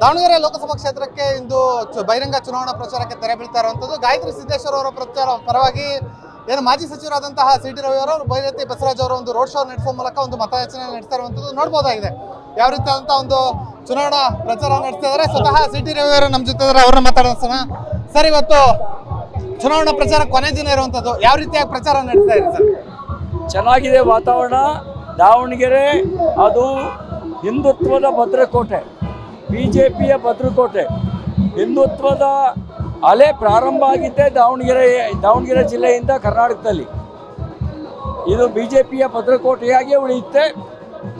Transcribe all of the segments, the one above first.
ದಾವಣಗೆರೆ ಲೋಕಸಭಾ ಕ್ಷೇತ್ರಕ್ಕೆ ಇಂದು ಬಹಿರಂಗ ಚುನಾವಣಾ ಪ್ರಚಾರಕ್ಕೆ ತೆರೆ ಬೀಳ್ತಾ ಇರುವಂಥದ್ದು. ಗಾಯತ್ರಿ ಸಿದ್ದೇಶ್ವರ ಅವರ ಪ್ರಚಾರ ಪರವಾಗಿ ಏನು ಮಾಜಿ ಸಚಿವರಾದಂತಹ ಸಿ ಟಿ ರವಿ ಅವರು ಬೈರತಿ ಬಸವರಾಜ್ ಅವರು ಒಂದು ರೋಡ್ ಶೋ ನಡೆಸುವ ಮೂಲಕ ಒಂದು ಮತಯಾಚನೆ ನಡೆಸ್ತಾ ಇರುವಂಥದ್ದು ನೋಡ್ಬೋದಾಗಿದೆ. ಯಾವ ಅಂತ ಒಂದು ಚುನಾವಣಾ ಪ್ರಚಾರ ನಡೆಸ್ತಾ ಇದ್ದಾರೆ. ಸ್ವತಃ ಸಿ ಟಿ ರವಿ ಅವರು ನಮ್ಮ ಜೊತೆ ಅವ್ರನ್ನ ಮಾತಾಡೋಣ. ಸರ್, ಇವತ್ತು ಚುನಾವಣಾ ಪ್ರಚಾರ ಕೊನೆ ದಿನ ಇರುವಂಥದ್ದು. ಯಾವ ರೀತಿಯಾಗಿ ಪ್ರಚಾರ ನಡೆಸ್ತಾ ಇದೆ ಸರ್? ಚೆನ್ನಾಗಿದೆ ವಾತಾವರಣ. ದಾವಣಗೆರೆ, ಅದು ಹಿಂದುತ್ವದ ಭದ್ರಕೋಟೆ. ಬಿ ಜೆ ಪಿಯ ಭದ್ರಕೋಟೆ. ಹಿಂದುತ್ವದ ಅಲೆ ಪ್ರಾರಂಭ ಆಗಿದ್ದೇ ದಾವಣಗೆರೆ ದಾವಣಗೆರೆ ಜಿಲ್ಲೆಯಿಂದ ಕರ್ನಾಟಕದಲ್ಲಿ. ಇದು ಬಿ ಜೆ ಪಿಯ ಭದ್ರಕೋಟೆಯಾಗಿ ಉಳಿಯುತ್ತೆ.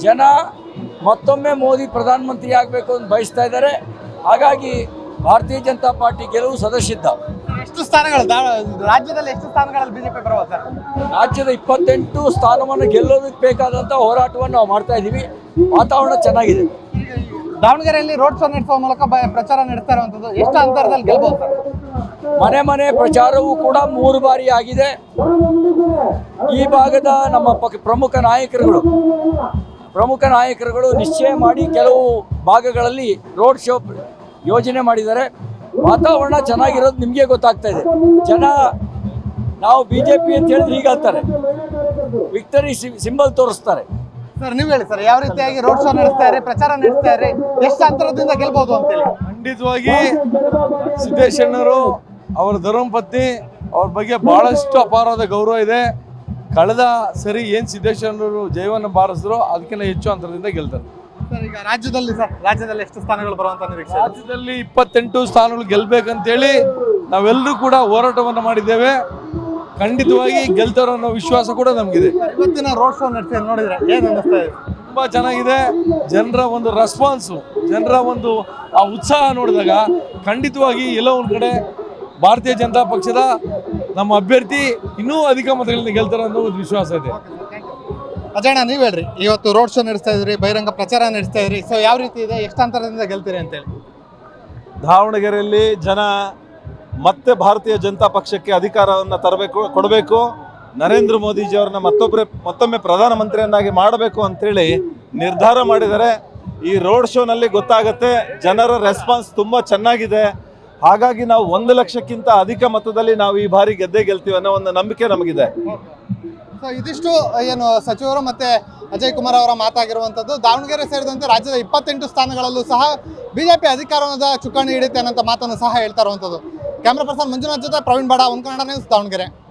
ಜನ ಮತ್ತೊಮ್ಮೆ ಮೋದಿ ಪ್ರಧಾನಮಂತ್ರಿ ಆಗಬೇಕು ಅಂತ ಬಯಸ್ತಾ ಇದ್ದಾರೆ. ಹಾಗಾಗಿ ಭಾರತೀಯ ಜನತಾ ಪಾರ್ಟಿ ಗೆಲುವು ಸದಸ್ಯದ್ದ ಎಷ್ಟು ಸ್ಥಾನಗಳು ರಾಜ್ಯದಲ್ಲಿ ಎಷ್ಟು ಸ್ಥಾನಗಳಲ್ಲಿ ಬಿಜೆಪಿ ಬರಬಹುದು ಸರ್ ರಾಜ್ಯದ ಇಪ್ಪತ್ತೆಂಟು ಸ್ಥಾನವನ್ನು ಗೆಲ್ಲೋದಕ್ಕೆ ಬೇಕಾದಂಥ ಹೋರಾಟವನ್ನು ನಾವು ಮಾಡ್ತಾ ಇದ್ದೀವಿ. ವಾತಾವರಣ ಚೆನ್ನಾಗಿದೆ. ದಾವಣಗೆರೆಯಲ್ಲಿ ರೋಡ್ ಶೋ ನಡೆಸುವ ಮೂಲಕ ಪ್ರಚಾರ ನಡೆಸ್ತಾ ಇರುವಂತದ್ದು. ಎಷ್ಟು ಅಂತರದಲ್ಲಿ ಗೆಲ್ಬಹುದು ಮನೆ ಮನೆ ಪ್ರಚಾರವೂ ಕೂಡ ಮೂರು ಬಾರಿ ಆಗಿದೆ. ಈ ಭಾಗದ ನಮ್ಮ ಪ್ರಮುಖ ನಾಯಕರುಗಳು ಪ್ರಮುಖ ನಾಯಕರುಗಳು ನಿಶ್ಚಯ ಮಾಡಿ ಕೆಲವು ಭಾಗಗಳಲ್ಲಿ ರೋಡ್ ಶೋ ಯೋಜನೆ ಮಾಡಿದ್ದಾರೆ. ವಾತಾವರಣ ಚೆನ್ನಾಗಿರೋದು ನಿಮಗೆ ಗೊತ್ತಾಗ್ತಾ ಇದೆ. ಜನ ನಾವು ಬಿ ಜೆ ಪಿ ಅಂತ ಹೇಳಿದ್ರೆ ಈಗ ಹೇಳ್ತಾರೆ. ವಿಕ್ಟರಿ ಸಿಂಬಲ್ ತೋರಿಸ್ತಾರೆ. ಸರ್ ನೀವು ಹೇಳಿ ಸರ್ ಯಾವ ರೀತಿಯಾಗಿ ರೋಡ್ ಶೋ ನಡೆಸ್ತಾ ಇರಿ ಪ್ರಚಾರ ನಡೆಸ್ತಾ ಇರಿ ಎಷ್ಟು ಅಂತರದಿಂದ ಗೆಲ್ಬಹುದು ಅಂತೇಳಿ ಖಂಡಿತವಾಗಿ ಸಿದ್ದೇಶಣ್ಣರು ಅವರ ಧರ್ಮಪತ್ನಿ ಅವ್ರ ಬಗ್ಗೆ ಬಹಳಷ್ಟು ಅಪಾರವಾದ ಗೌರವ ಇದೆ. ಕಳೆದ ಸರಿ ಏನ್ ಸಿದ್ದೇಶ್ವರರು ಜಯವನ್ನು ಬಾರಿಸಿದ್ರು ಅದಕ್ಕಿಂತ ಹೆಚ್ಚು ಅಂತರದಿಂದ ಗೆಲ್ತಾರೆ. ಸರ್ ಈಗ ರಾಜ್ಯದಲ್ಲಿ ಸರ್ ರಾಜ್ಯದಲ್ಲಿ ಎಷ್ಟು ಸ್ಥಾನಗಳು ಬರುವಂತ ನಿರೀಕ್ಷೆ? ರಾಜ್ಯದಲ್ಲಿ ಇಪ್ಪತ್ತೆಂಟು ಸ್ಥಾನಗಳು ಗೆಲ್ಬೇಕಂತೇಳಿ ನಾವೆಲ್ಲರೂ ಕೂಡ ಹೋರಾಟವನ್ನು ಮಾಡಿದ್ದೇವೆ. ಖಂಡಿತವಾಗಿ ಗೆಲ್ತಾರೋ ಅನ್ನೋ ವಿಶ್ವಾಸ ಕೂಡ ನಮಗಿದೆ. ಇವತ್ತಿನ ರೋಡ್ ಶೋ ನಡೆಸಿ ನೋಡಿದ್ರೆ ಏನು ಅನ್ನಿಸ್ತಾ ಇದೆ? ತುಂಬಾ ಚೆನ್ನಾಗಿದೆ. ಜನರ ಒಂದು ರೆಸ್ಪಾನ್ಸು ಜನರ ಒಂದು ಆ ಉತ್ಸಾಹ ನೋಡಿದಾಗ ಖಂಡಿತವಾಗಿ ಎಲ್ಲೋ ಒಂದು ಕಡೆ ಭಾರತೀಯ ಜನತಾ ಪಕ್ಷದ ನಮ್ಮ ಅಭ್ಯರ್ಥಿ ಇನ್ನೂ ಅಧಿಕ ಮತಗಳಿಂದ ಗೆಲ್ತಾರೆ ಅನ್ನೋ ಒಂದು ವಿಶ್ವಾಸ ಇದೆ. ಅಜಯಣ್ಣ ನೀವು ಹೇಳ್ರಿ. ಇವತ್ತು ರೋಡ್ ಶೋ ನಡೆಸ್ತಾ ಇದ್ರಿ ಬಹಿರಂಗ ಪ್ರಚಾರ ನಡೆಸ್ತಾ ಇದ್ರಿ. ಸೊ ಯಾವ ರೀತಿ ಇದೆ? ಎಷ್ಟು ಅಂತರದಿಂದ ಗೆಲ್ತೀರಿ ಅಂತೇಳಿ? ದಾವಣಗೆರೆಯಲ್ಲಿ ಜನ ಮತ್ತೆ ಭಾರತೀಯ ಜನತಾ ಪಕ್ಷಕ್ಕೆ ಅಧಿಕಾರವನ್ನು ತರಬೇಕು, ಕೊಡಬೇಕು. ನರೇಂದ್ರ ಮೋದಿಜಿಯವ್ರನ್ನ ಮತ್ತೊಬ್ಬರೇ ಮತ್ತೊಮ್ಮೆ ಪ್ರಧಾನಮಂತ್ರಿಯನ್ನಾಗಿ ಮಾಡಬೇಕು ಅಂತೇಳಿ ನಿರ್ಧಾರ ಮಾಡಿದರೆ ಈ ರೋಡ್ ಶೋನಲ್ಲಿ ಗೊತ್ತಾಗುತ್ತೆ, ಜನರ ರೆಸ್ಪಾನ್ಸ್ ತುಂಬ ಚೆನ್ನಾಗಿದೆ. ಹಾಗಾಗಿ ನಾವು ಒಂದು ಲಕ್ಷಕ್ಕಿಂತ ಅಧಿಕ ಮತದಲ್ಲಿ ನಾವು ಈ ಬಾರಿ ಗೆದ್ದೇ ಗೆಲ್ತೀವಿ ಅನ್ನೋ ಒಂದು ನಂಬಿಕೆ ನಮಗಿದೆ. ಸೊ ಇದಿಷ್ಟು, ಏನು, ಸಚಿವರು ಮತ್ತೆ ಅಜಯ್ ಕುಮಾರ್ ಅವರ ಮಾತಾಗಿರುವಂಥದ್ದು ದಾವಣಗೆರೆ ಸೇರಿದಂತೆ ರಾಜ್ಯದ ಇಪ್ಪತ್ತೆಂಟು ಸ್ಥಾನಗಳಲ್ಲೂ ಸಹ ಬಿಜೆಪಿ ಅಧಿಕಾರದ ಚುಕ್ಕಾಣಿ ಹಿಡಿಯುತ್ತೆ ಅನ್ನೋಂಥ ಮಾತನ್ನು ಸಹ ಹೇಳ್ತಾ ಇರುವಂಥದ್ದು ಕ್ಯಾಮ್ರಾ ಪರ್ಸನ್ ಮಂಜುನಾಥ್ ಜೊತೆ ಪ್ರವೀಣ್ ಬಾಡ ಒಂದು ಕನ್ನಡ ನ್ಯೂಸ್ ದಾವಣಗೆರೆ.